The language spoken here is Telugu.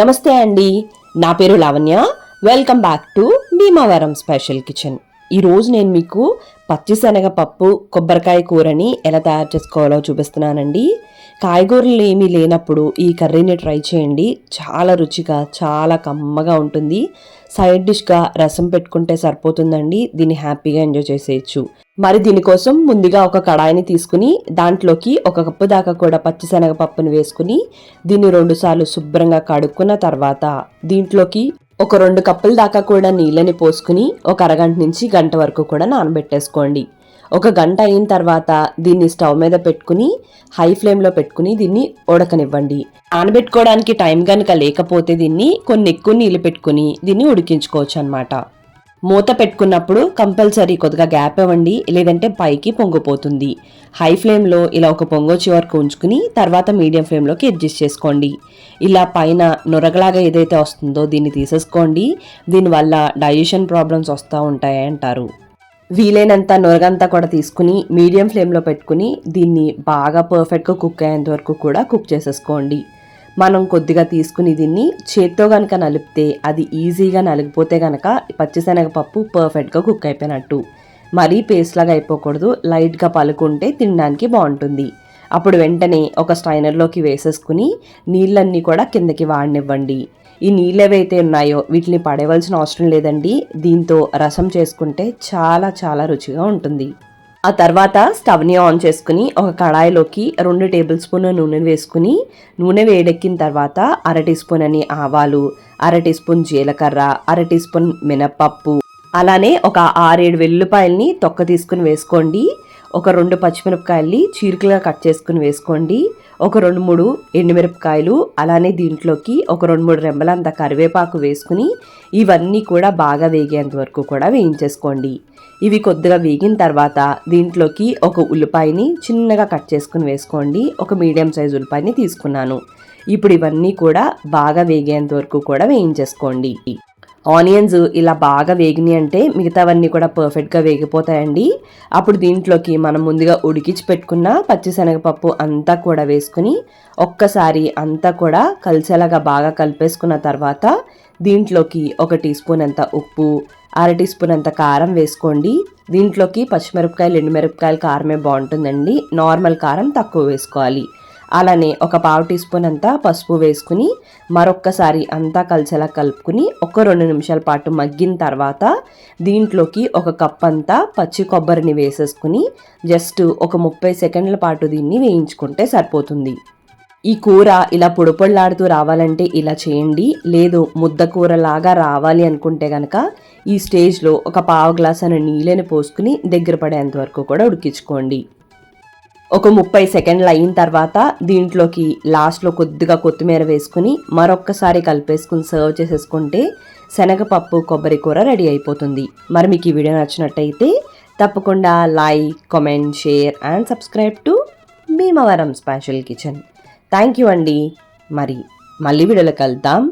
నమస్తే అండి. నా పేరు Lavanya. Welcome back to Bhimavaram special kitchen ఈరోజు నేను మీకు పచ్చిశనగపప్పు కొబ్బరికాయ కూరని ఎలా తయారు చేసుకోవాలో చూపిస్తున్నానండి. కాయగూరలు ఏమీ లేనప్పుడు ఈ కర్రీని ట్రై చేయండి. చాలా రుచిగా చాలా కమ్మగా ఉంటుంది. సైడ్ డిష్గా రసం పెట్టుకుంటే సరిపోతుందండి. దీన్ని హ్యాపీగా ఎంజాయ్ చేసేయచ్చు. మరి దీనికోసం ముందుగా ఒక కడాయిని తీసుకుని దాంట్లోకి ఒక కప్పు దాకా కూడా పచ్చిశనగపప్పుని వేసుకుని దీన్ని రెండుసార్లు శుభ్రంగా కడుక్కున్న తర్వాత దీంట్లోకి ఒక రెండు కప్పుల దాకా కూడా నీళ్ళని పోసుకుని ఒక అరగంట నుంచి గంట వరకు కూడా నానబెట్టేసుకోండి. ఒక గంట అయిన తర్వాత దీన్ని స్టవ్ మీద పెట్టుకుని హై ఫ్లేమ్లో పెట్టుకుని దీన్ని ఉడకనివ్వండి. నానబెట్టుకోవడానికి టైం కనుక లేకపోతే దీన్ని కొన్ని ఎక్కువ నీళ్ళు పెట్టుకుని దీన్ని ఉడికించుకోవచ్చు అనమాట మూత పెట్టుకున్నప్పుడు కంపల్సరీ కొద్దిగా గ్యాప్ ఇవ్వండి లేదంటే పైకి పొంగిపోతుంది. హై ఫ్లేమ్లో ఇలా ఒక పొంగొచ్చే వరకు ఉంచుకుని తర్వాత మీడియం ఫ్లేమ్లోకి అడ్జస్ట్ చేసుకోండి. ఇలా పైన నొరగలాగా ఏదైతే వస్తుందో దీన్ని తీసేసుకోండి. దీనివల్ల డైజెషన్ ప్రాబ్లమ్స్ వస్తూ ఉంటాయి అంటారు వీలైనంత నొరగంతా కూడా తీసుకుని మీడియం ఫ్లేమ్లో పెట్టుకుని దీన్ని బాగా పర్ఫెక్ట్గా కుక్ అయ్యేంత వరకు కూడా కుక్ చేసేసుకోండి. మనం కొద్దిగా తీసుకుని దీన్ని చేత్తో కనుక నలిపితే అది ఈజీగా నలిగిపోతే కనుక పచ్చిశనగపప్పు పర్ఫెక్ట్గా కుక్ అయిపోయినట్టు. మరీ పేస్ట్లాగా అయిపోకూడదు లైట్గా పలుకుంటే తినడానికి బాగుంటుంది. అప్పుడు వెంటనే ఒక స్టైనర్లోకి వేసేసుకుని నీళ్ళన్నీ కూడా కిందకి వాడినివ్వండి. ఈ నీళ్ళు ఏవైతే ఉన్నాయో వీటిని పడేవలసిన అవసరం లేదండి. దీంతో రసం చేసుకుంటే చాలా చాలా రుచిగా ఉంటుంది. ఆ తర్వాత స్టవ్ని ఆన్ చేసుకుని ఒక కడాయిలోకి రెండు టేబుల్ స్పూన్ నూనె వేసుకుని నూనె వేడెక్కిన తర్వాత అర టీ స్పూన్ అని ఆవాలు అర టీ స్పూన్ జీలకర్ర అర టీ స్పూన్ మినప్పప్పు. అలానే ఒక ఆరేడు వెల్లుల్లిపాయల్ని తొక్క తీసుకుని వేసుకోండి. ఒక రెండు పచ్చిమిరపకాయల్ని చీరికలుగా కట్ చేసుకుని వేసుకోండి. ఒక రెండు మూడు ఎండుమిరపకాయలు అలానే దీంట్లోకి ఒక రెండు మూడు రెమ్మలంత కరివేపాకు వేసుకుని ఇవన్నీ కూడా బాగా వేగేంత వరకు కూడా వేయించేసుకోండి. ఇవి కొద్దిగా వేగిన తర్వాత దీంట్లోకి ఒక ఉల్లిపాయని చిన్నగా కట్ చేసుకుని వేసుకోండి. ఒక మీడియం సైజ్ ఉల్లిపాయని తీసుకున్నాను. ఇప్పుడు ఇవన్నీ కూడా బాగా వేగేంత వరకు కూడా వేయించేసుకోండి. ఆనియన్స్ ఇలా బాగా వేగినాయి అంటే మిగతావన్నీ కూడా పర్ఫెక్ట్గా వేగిపోతాయండి. అప్పుడు దీంట్లోకి మనం ముందుగా ఉడికించి పెట్టుకున్న పచ్చిశనగపప్పు అంతా కూడా వేసుకుని ఒక్కసారి అంతా కూడా కలిసేలాగా బాగా కలిపేసుకున్న తర్వాత దీంట్లోకి ఒక టీ స్పూన్ అంత ఉప్పు అర టీ స్పూన్ అంత కారం వేసుకోండి. దీంట్లోకి పచ్చిమిరపకాయలు ఎండుమిరపకాయలు కారమే బాగుంటుందండి. నార్మల్ కారం తక్కువ వేసుకోవాలి. అలానే ఒక పావు టీ స్పూన్ అంతా పసుపు వేసుకుని మరొక్కసారి అంతా కలిసేలా కలుపుకుని ఒక రెండు నిమిషాల పాటు మగ్గిన తర్వాత దీంట్లోకి ఒక కప్ అంతా పచ్చి కొబ్బరిని వేసేసుకుని జస్ట్ ఒక ముప్పై సెకండ్ల పాటు దీన్ని వేయించుకుంటే సరిపోతుంది. ఈ కూర ఇలా పొడిపొళ్ళాడుతూ రావాలంటే ఇలా చేయండి. లేదు ముద్ద కూర లాగా రావాలి అనుకుంటే గనక ఈ స్టేజ్లో ఒక పావు గ్లాస్ అనే నీళ్ళని పోసుకుని దగ్గర పడేంత వరకు కూడా ఉడికించుకోండి. ఒక ముప్పై సెకండ్లు అయిన తర్వాత దీంట్లోకి లాస్ట్లో కొద్దిగా కొత్తిమీర వేసుకుని మరొక్కసారి కలిపేసుకుని సర్వ్ చేసేసుకుంటే శనగపప్పు కొబ్బరి కూర రెడీ అయిపోతుంది. మరి మీకు ఈ వీడియో నచ్చినట్టయితే తప్పకుండా like comment share and subscribe to Bhimavaram special kitchen. Thank you అండి. మరి మళ్ళీ వీడియోలో కలుద్దాం.